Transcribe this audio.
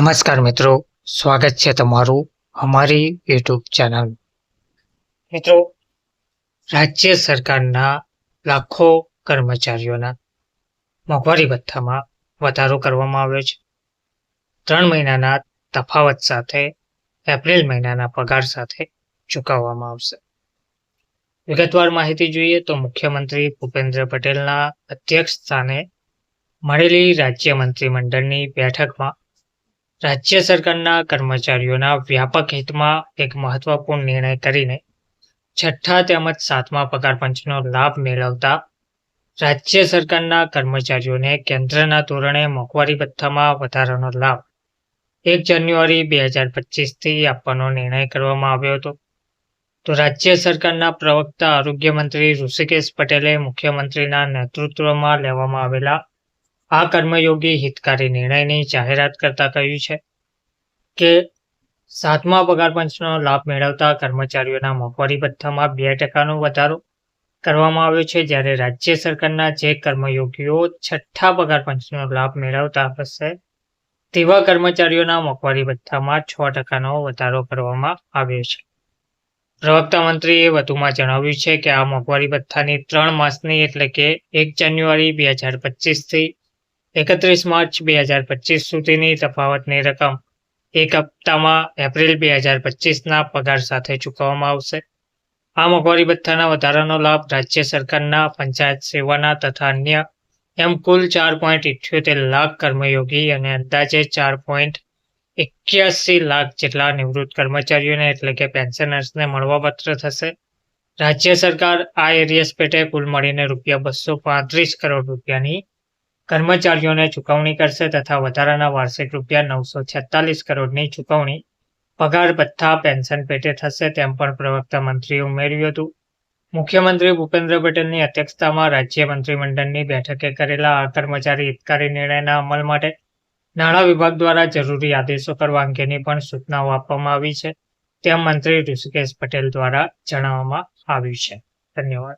નમસ્કાર મિત્રો, સ્વાગત છે તમારું અમારી યુટ્યુબ ચેનલ. મિત્રો, રાજ્ય સરકારના લાખો કર્મચારીઓના મોંઘવારી ભથ્થામાં વધારો કરવામાં આવ્યો છે. ત્રણ મહિનાના તફાવત સાથે, એપ્રિલ મહિનાના પગાર સાથે ચૂકવવામાં આવશે. વિગતવાર માહિતી જોઈએ તો મુખ્યમંત્રી ભૂપેન્દ્ર પટેલના અધ્યક્ષ સ્થાને મળેલી રાજ્ય મંત્રીમંડળની બેઠકમાં રાજ્ય સરકારના કર્મચારીઓના વ્યાપક હિતમાં એક મહત્વપૂર્ણ નિર્ણય કરીને છઠ્ઠા તેમજ સાતમા પગાર પંચનો લાભ મેળવતા રાજ્ય સરકારના કર્મચારીઓને કેન્દ્રના ધોરણે મોંઘવારી ભથ્થામાં વધારાનો લાભ એક જાન્યુઆરી બે હજાર પચીસથી આપવાનો નિર્ણય કરવામાં આવ્યો હતો. તો રાજ્ય સરકારના પ્રવક્તા આરોગ્ય મંત્રી ઋષિકેશ પટેલે મુખ્યમંત્રીના નેતૃત્વમાં લેવામાં આવેલા આ કર્મયોગી હિતકારી નિર્ણયની જાહેરાત કરતા કહ્યું છે કે સાતમા પગાર પંચનો લાભ મેળવતા કર્મચારીઓના મોંઘવારી ભથ્થામાં બે ટકાનો વધારો કરવામાં આવ્યો છે. જ્યારે રાજ્ય સરકારના જે કર્મયોગીઓ છઠ્ઠા પગાર પંચનો લાભ મેળવતા હશે, તેવા કર્મચારીઓના મોંઘવારી ભથ્થામાં છ ટકાનો વધારો કરવામાં આવ્યો છે. પ્રવક્તા મંત્રીએ વધુમાં જણાવ્યું છે કે આ મોંઘવારી ભથ્થાની ત્રણ માસની એટલે કે એક જાન્યુઆરી બે હજાર પચીસથી એકત્રીસ માર્ચ બે હજાર પચીસ સુધીની તફાવતની રકમ એક હપ્તામાં એપ્રિલ બે હજાર પચીસના પગાર સાથે ચૂકવવામાં આવશે. આ મોંઘવારી ભથ્થાના વધારાનો લાભ રાજ્ય સરકારના પંચાયત સેવાના તથા અન્ય એમ કુલ ચાર પોઈન્ટ ઇઠ્યોતેર લાખ કર્મયોગી અને અંદાજે ચાર પોઈન્ટ એક્યાસી લાખ જેટલા નિવૃત્ત કર્મચારીઓને એટલે કે પેન્શનર્સને મળવાપાત્ર થશે. રાજ્ય સરકાર આ એરિયસ પેટે કુલ મળીને રૂપિયા બસો પાંત્રીસ કરોડ રૂપિયાની કર્મચારીઓને ચૂકવણી કરશે તથા વધારાના વાર્ષિક રૂપિયા નવસો છેતાલીસ કરોડની ચૂકવણી, પગાર ભથ્થા, પેન્શન પેટે થશે તેમ પણ પ્રવક્તા મંત્રીએ ઉમેર્યું હતું. મુખ્યમંત્રી ભૂપેન્દ્ર પટેલની અધ્યક્ષતામાં રાજ્ય મંત્રીમંડળની બેઠકે કરેલા આ કર્મચારી હિતકારી નિર્ણયના અમલ માટે નાણાં વિભાગ દ્વારા જરૂરી આદેશો કરવા અંગેની પણ સૂચનાઓ આપવામાં આવી છે. તેમ મંત્રી ઋષિકેશ પટેલ દ્વારા જણાવવામાં આવ્યું છે. ધન્યવાદ.